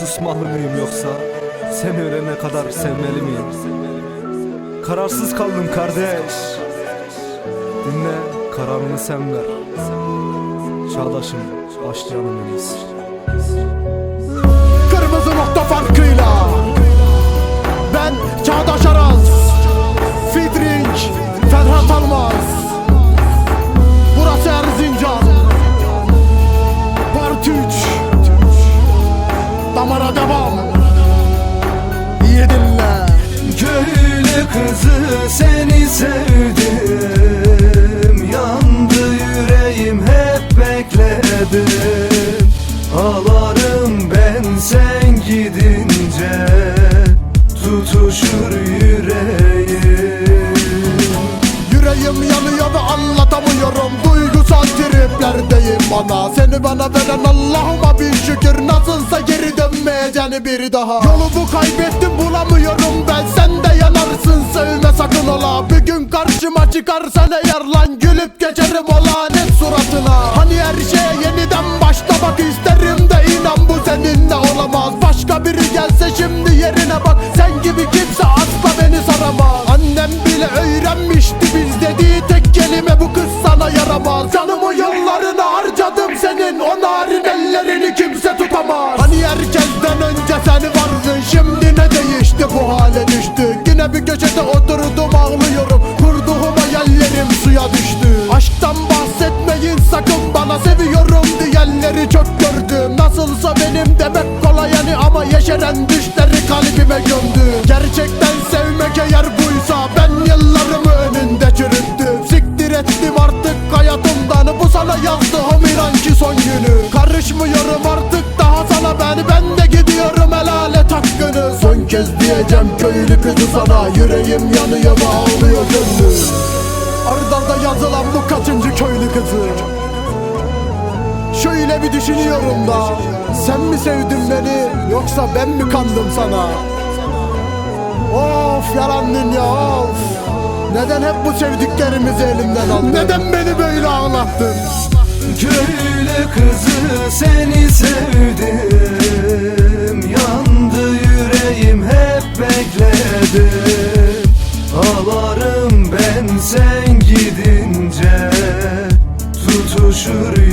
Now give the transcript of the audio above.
Susmalı mıyım yoksa? Sen ölene kadar sevmeli miyim? Kararsız kaldım kardeş. Dinle kararını sen ver. Çağdaşım başlayalım en seni sevdim. Yandı yüreğim hep bekledim. Ağlarım ben sen gidince Tutuşur yüreğim. Yüreğim yanıyor ve anlatamıyorum. Duygusal triplerdeyim bana. Seni bana veren Allah'ıma bir şükür. Nasılsa geri dönmeyeceğini bir daha. Yolumu kaybettim bulamıyorum ben. Sen de yanarsın sevme sakın ola. Bir gün karşıma çıkarsan eğer lan Gülüp geçerim o lanet suratına. Hani her şeye yeniden başlamak isterim de inan bu seninle olamaz. Başka biri gelse şimdi yerine bak. Sen gibi kimse asla beni saramaz. Annem bile öğrenmişti köşede oturdum ağlıyorum. Kurduğum hayallerim suya düştü. Aşktan bahsetmeyin sakın bana. Seviyorum diyenleri çok gördüm. Nasılsa benim demek kolay yani ama yeşeren düşleri kalbime gömdü. Gerçekten sevmek eğer buysa ben yıllarımı önünde çürüttüm. Siktir ettim artık hayatımdan. Bu sana yazdığım inan son günü. Karışmıyorum artık daha sana ben. Ben de gidiyorum helal et hakkını kez diyeceğim köylü kızı sana. Yüreğim yanıyor ve ağlıyor gönlüm Ardarda yazılan bu kaçıncı köylü kızı? Şöyle bir düşünüyorum da Sen mi sevdin beni yoksa ben mi kandım sana? Of yalan dünya of. Neden hep bu sevdiklerimizi elimden aldın? Neden beni böyle ağlattın? Köylü Tutuşur